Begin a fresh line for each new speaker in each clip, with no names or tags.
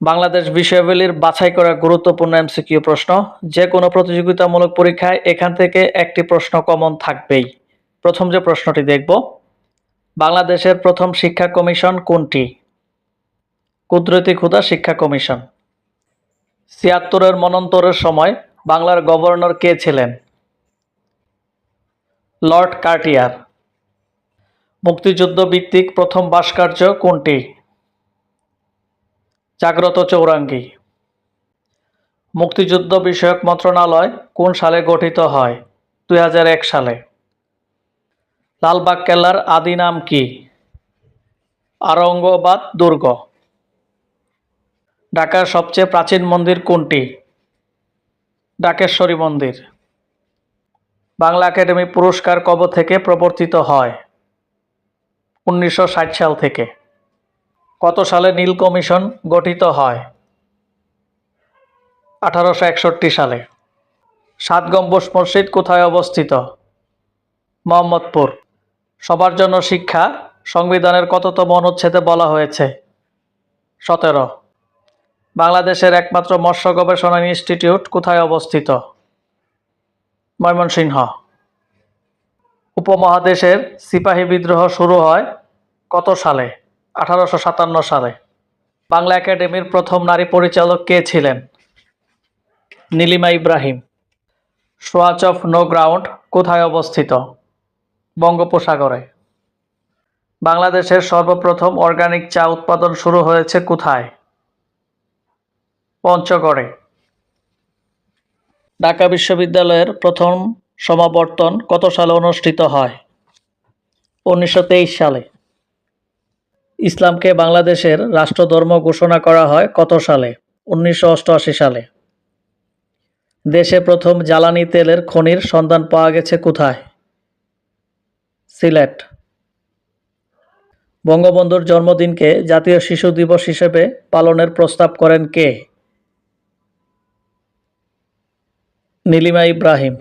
বাংলাদেশ বিষয়াবলীর বাছাই করা গুরুত্বপূর্ণ এমসিকিউ প্রশ্ন। যে কোনো প্রতিযোগিতামূলক পরীক্ষায় এখান থেকে একটি প্রশ্ন কমন থাকবেই। প্রথম যে প্রশ্নটি দেখব, বাংলাদেশের প্রথম শিক্ষা কমিশন কোনটি? কুদরতি ক্ষুদা শিক্ষা কমিশন। ছিয়াত্তরের মনন্তরের সময় বাংলার গভর্নর কে ছিলেন? Lord Cartier. মুক্তিযুদ্ধ ভিত্তিক প্রথম ভাস্কর্য কোনটি? জাগ্রত চৌরাঙ্গী। মুক্তিযুদ্ধ বিষয়ক মন্ত্রণালয় কোন সালে গঠিত হয়? দু হাজার এক সালে। লালবাগ কেল্লার আদি নাম কি? আরঙ্গবাদ দুর্গ। ঢাকার সবচেয়ে প্রাচীন মন্দির কোনটি? ডাকেশ্বরী মন্দির। বাংলা একাডেমি পুরস্কার কব থেকে প্রবর্তিত হয়? উনিশশো ষাট সাল থেকে। কত সালে নীল কমিশন গঠিত হয়? আঠারোশো একষট্টি সালে। সাত মসজিদ কোথায় অবস্থিত? মোহাম্মদপুর। সবার জন্য শিক্ষা সংবিধানের কততম অনুচ্ছেদে বলা হয়েছে? সতেরো। বাংলাদেশের একমাত্র মৎস্য গবেষণা ইনস্টিটিউট কোথায় অবস্থিত? ময়মনসিংহ। উপমহাদেশের সিপাহী বিদ্রোহ শুরু হয় কত সালে? আঠারোশো সাতান্ন সালে। বাংলা একাডেমির প্রথম নারী পরিচালক কে ছিলেন? Nilima Ibrahim. Swatch of No Ground কোথায় অবস্থিত? বঙ্গোপসাগরে। বাংলাদেশের সর্বপ্রথম অর্গানিক চা উৎপাদন শুরু হয়েছে কোথায়? পঞ্চগড়ে। ঢাকা বিশ্ববিদ্যালয়ের প্রথম সমাবর্তন কত সালে অনুষ্ঠিত হয়? উনিশশো তেইশ সালে। ইসলামকে বাংলাদেশের রাষ্ট্রধর্ম ঘোষণা করা হয় কত সালে? উনিশশো অষ্টআশি সালে। দেশে প্রথম জ্বালানি তেলের খনির সন্ধান পাওয়া গেছে কোথায়? সিলেট। বঙ্গবন্ধুর জন্মদিনকে জাতীয় শিশু দিবস হিসেবে পালনের প্রস্তাব করেন কে? নীলিমা ইব্রাহিম।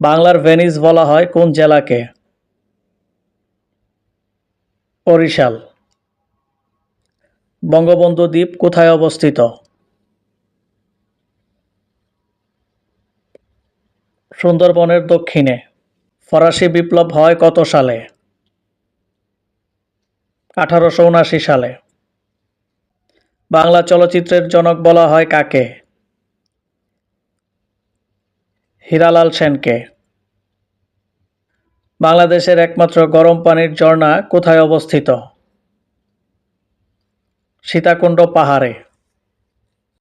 বাংলার ভেনিস বলা হয় কোন জেলাকে? বরিশাল। বঙ্গবন্ধু দ্বীপ কোথায় অবস্থিত? সুন্দরবনের দক্ষিণে। ফরাসি বিপ্লব হয় কত সালে? আঠারোশো উনাশি সালে। বাংলা চলচ্চিত্রের জনক বলা হয় কাকে? হীরালাল সেনকে। বাংলাদেশের একমাত্র গরম পানির ঝর্ণা কোথায় অবস্থিত? সীতাকুণ্ড পাহাড়ে।